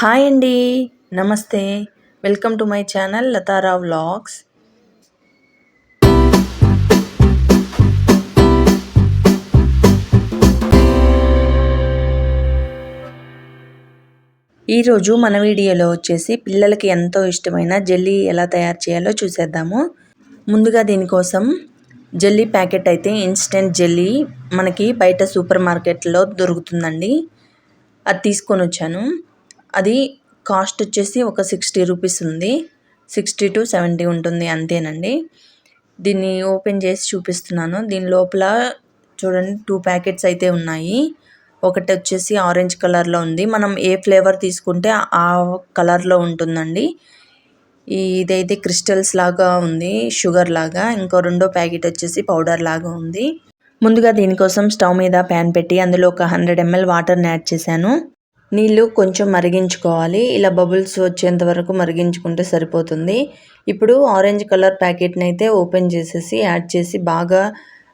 Hi అండి. నమస్తే. Welcome to my channel Lathara vlogs. ఈరోజు మన వీడియోలో వచ్చేసి పిల్లలకి ఎంతో ఇష్టమైన జెల్లీ ఎలా తయారు చేయాలో చూసేద్దాము. ముందుగా దీనికోసం జెల్లీ ప్యాకెట్ అయితే ఇన్స్టెంట్ జెల్లీ మనకి బయట సూపర్ మార్కెట్లో దొరుకుతుందండి. అది తీసుకొని వచ్చాను అది కాస్ట్ వచ్చేసి ఒక సిక్స్టీ రూపీస్ ఉంది. సిక్స్టీ టు సెవెంటీ ఉంటుంది అంతేనండి. దీన్ని ఓపెన్ చేసి చూపిస్తున్నాను. దీని లోపల చూడండి టూ ప్యాకెట్స్ అయితే ఉన్నాయి. ఒకటి వచ్చేసి ఆరెంజ్ కలర్లో ఉంది. మనం ఏ ఫ్లేవర్ తీసుకుంటే ఆ కలర్లో ఉంటుందండి. ఇదైతే క్రిస్టల్స్ లాగా ఉంది షుగర్ లాగా. ఇంకో రెండో ప్యాకెట్ వచ్చేసి పౌడర్ లాగా ఉంది. ముందుగా దీనికోసం స్టవ్ మీద ప్యాన్ పెట్టి అందులో ఒక హండ్రెడ్ ఎంఎల్ వాటర్ని యాడ్ చేశాను. నీళ్ళు కొంచెం మరిగించుకోవాలి. ఇలా బబుల్స్ వచ్చేంత వరకు మరిగించుకుంటే సరిపోతుంది. ఇప్పుడు ఆరెంజ్ కలర్ ప్యాకెట్ని అయితే ఓపెన్ చేసేసి యాడ్ చేసి బాగా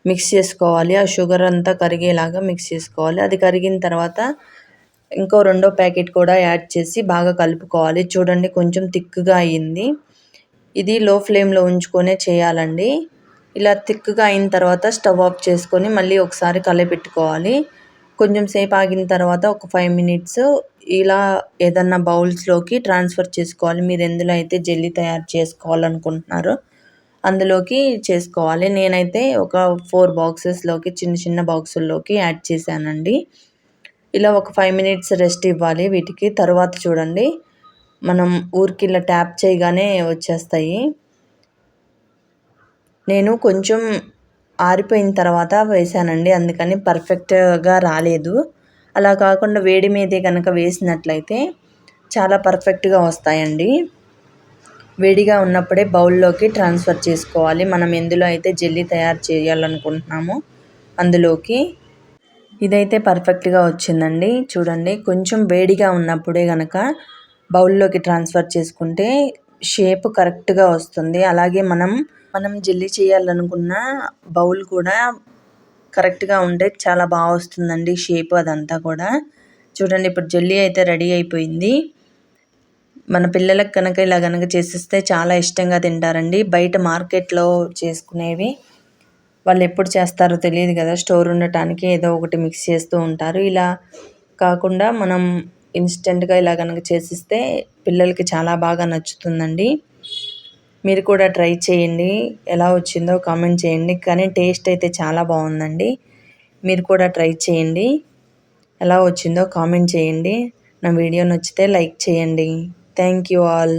మిక్స్ చేసుకోవాలి. ఆ షుగర్ అంతా కరిగేలాగా మిక్స్ చేసుకోవాలి. అది కరిగిన తర్వాత ఇంకో రెండో ప్యాకెట్ కూడా యాడ్ చేసి బాగా కలుపుకోవాలి. చూడండి కొంచెం థిక్గా అయ్యింది ఇది లో ఫ్లేమ్లో ఉంచుకొనే చేయాలండి. ఇలా థిక్గా అయిన తర్వాత స్టవ్ ఆఫ్ చేసుకొని మళ్ళీ ఒకసారి కలిపెట్టుకోవాలి. కొంచెం సేపు ఆగిన తర్వాత ఒక ఫైవ్ మినిట్స్ ఇలా ఏదన్నా బౌల్స్లోకి ట్రాన్స్ఫర్ చేసుకోవాలి. మీరు ఎందులో అయితే జెల్లీ తయారు చేసుకోవాలనుకుంటున్నారో అందులోకి చేసుకోవాలి. నేనైతే ఒక ఫోర్ బాక్సెస్లోకి చిన్న చిన్న బాక్సుల్లోకి యాడ్ చేశానండి. ఇలా ఒక ఫైవ్ మినిట్స్ రెస్ట్ ఇవ్వాలి వీటికి. తర్వాత చూడండి మనం ఊరికి ఇలా ట్యాప్ చేయగానే వచ్చేస్తాయి. నేను కొంచెం ఆరిపోయిన తర్వాత వేసానండి అందుకని పర్ఫెక్ట్గా రాలేదు. అలా కాకుండా వేడి మీదే కనుక వేసినట్లయితే చాలా పర్ఫెక్ట్గా వస్తాయండి. వేడిగా ఉన్నప్పుడే బౌల్లోకి ట్రాన్స్ఫర్ చేసుకోవాలి. మనం ఎందులో అయితే జెల్లీ తయారు చేయాలనుకుంటున్నామో అందులోకి. ఇదైతే పర్ఫెక్ట్గా వచ్చిందండి. చూడండి కొంచెం వేడిగా ఉన్నప్పుడే కనుక బౌల్లోకి ట్రాన్స్ఫర్ చేసుకుంటే షేప్ కరెక్ట్గా వస్తుంది. అలాగే మనం మనం జెల్లీ చేయాలనుకున్న బౌల్ కూడా కరెక్ట్గా ఉంటే చాలా బాగా వస్తుందండి షేప్ అదంతా కూడా. చూడండి ఇప్పుడు జెల్లీ అయితే రెడీ అయిపోయింది. మన పిల్లలకు కనుక ఇలా కనుక చేసిస్తే చాలా ఇష్టంగా తింటారండి. బయట మార్కెట్లో చేసుకునేవి వాళ్ళు ఎప్పుడు చేస్తారో తెలియదు కదా. స్టోర్ ఉండటానికి ఏదో ఒకటి మిక్స్ చేస్తూ ఉంటారు. ఇలా కాకుండా మనం ఇన్స్టెంట్గా ఇలా కనుక చేసిస్తే పిల్లలకి చాలా బాగా నచ్చుతుందండి. మీరు కూడా ట్రై చేయండి. ఎలా వచ్చిందో కామెంట్ చేయండి. కానీ టేస్ట్ అయితే చాలా బాగుందండి. మీరు కూడా ట్రై చేయండి. ఎలా వచ్చిందో కామెంట్ చేయండి. నా వీడియో నచ్చితే లైక్ చేయండి. Thank you all.